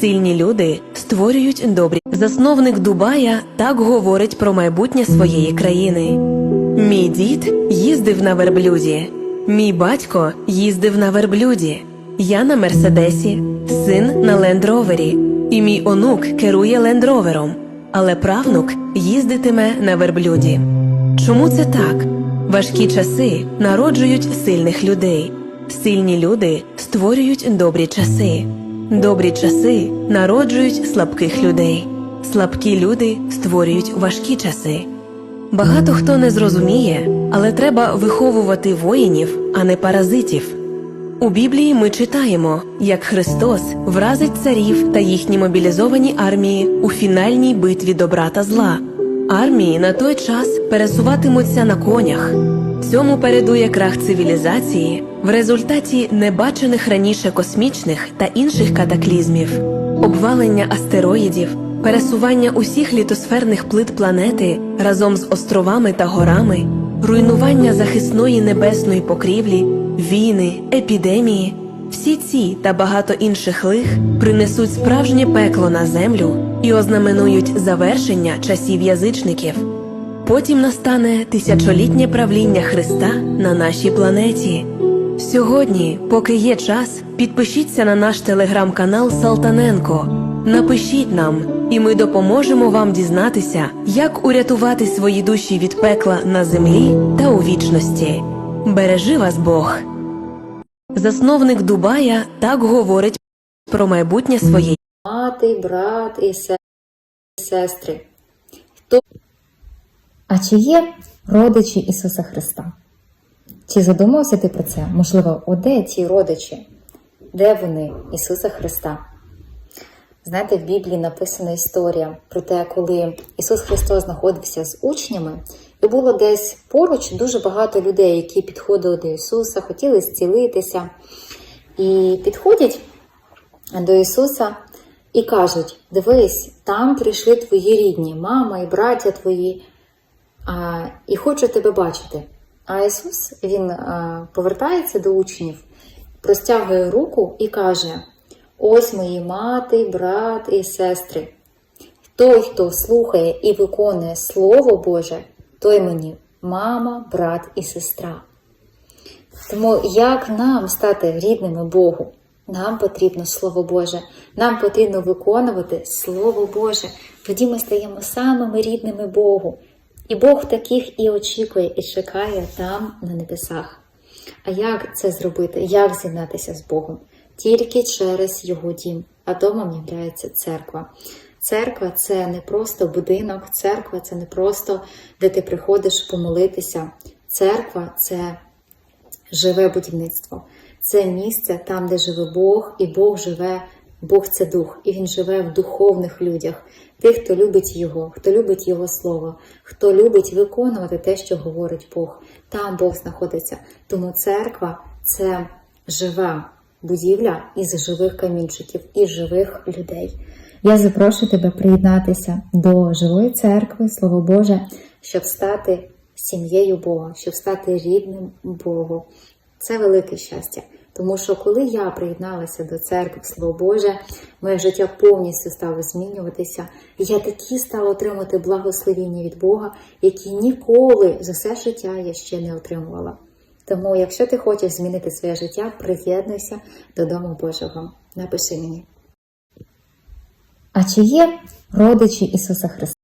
Сильні люди створюють добрі. Засновник Дубая так говорить про майбутнє своєї країни. Мій дід їздив на верблюді. Мій батько їздив на верблюді. Я на мерседесі, син на лендровері. І мій онук керує лендровером, але правнук їздитиме на верблюді. Чому це так? Важкі часи народжують сильних людей. Сильні люди створюють добрі часи. Добрі часи народжують слабких людей. Слабкі люди створюють важкі часи. Багато хто не зрозуміє, але треба виховувати воїнів, а не паразитів. У Біблії ми читаємо, як Христос вразить царів та їхні мобілізовані армії у фінальній битві добра та зла. Армії на той час пересуватимуться на конях. Цьому передує крах цивілізації в результаті небачених раніше космічних та інших катаклізмів, обвалення астероїдів, пересування усіх літосферних плит планети разом з островами та горами, руйнування захисної небесної покрівлі, війни, епідемії. Всі ці та багато інших лих принесуть справжнє пекло на землю і ознаменують завершення часів язичників. Потім настане тисячолітнє правління Христа на нашій планеті. Сьогодні, поки є час, підпишіться на наш телеграм-канал Салтаненко. Напишіть нам, і ми допоможемо вам дізнатися, як урятувати свої душі від пекла на землі та у вічності. Бережи вас Бог! Засновник Дубая так говорить про майбутнє своєї. мати, брат і се- сестри. Хто А чи є родичі Ісуса Христа? Чи задумався ти про це? Можливо, о де ці родичі? Де вони Ісуса Христа? Знаєте, в Біблії написана історія про те, коли Ісус Христос знаходився з учнями, і було десь поруч дуже багато людей, які підходили до Ісуса, хотіли зцілитися. І підходять до Ісуса і кажуть: Дивись, там прийшли твої рідні, мама і браття твої, і хочу тебе бачити. А Ісус Він повертається до учнів, простягує руку і каже: Ось мої мати, брат і сестри. Той, хто слухає і виконує Слово Боже, той мені мама, брат і сестра. Тому як нам стати рідними Богу? Нам потрібно Слово Боже, нам потрібно виконувати Слово Боже. Тоді ми стаємо самими рідними Богу. І Бог таких і очікує, і чекає там на небесах. А як це зробити? Як з'єднатися з Богом? Тільки через Його дім, а домом є церква. Церква це не просто будинок, церква це не просто де ти приходиш помолитися. Церква це живе будівництво. Це місце там, де живе Бог, і Бог живе, Бог це дух, і Він живе в духовних людях, тих, хто любить Його, хто любить Його Слово, хто любить виконувати те, що говорить Бог. Там Бог знаходиться. Тому церква це жива будівля із живих камінчиків, із живих людей. Я запрошую тебе приєднатися до живої церкви, Слово Боже, щоб стати сім'єю Бога, щоб стати рідним Богу. Це велике щастя. Тому що коли я приєдналася до церкви, Слово Боже, моє життя повністю стало змінюватися, і я такі стала отримати благословіння від Бога, які ніколи за все життя я ще не отримувала. Тому, якщо ти хочеш змінити своє життя, приєднуйся до Дому Божого. Напиши мені. А чи є родичі Ісуса Христа?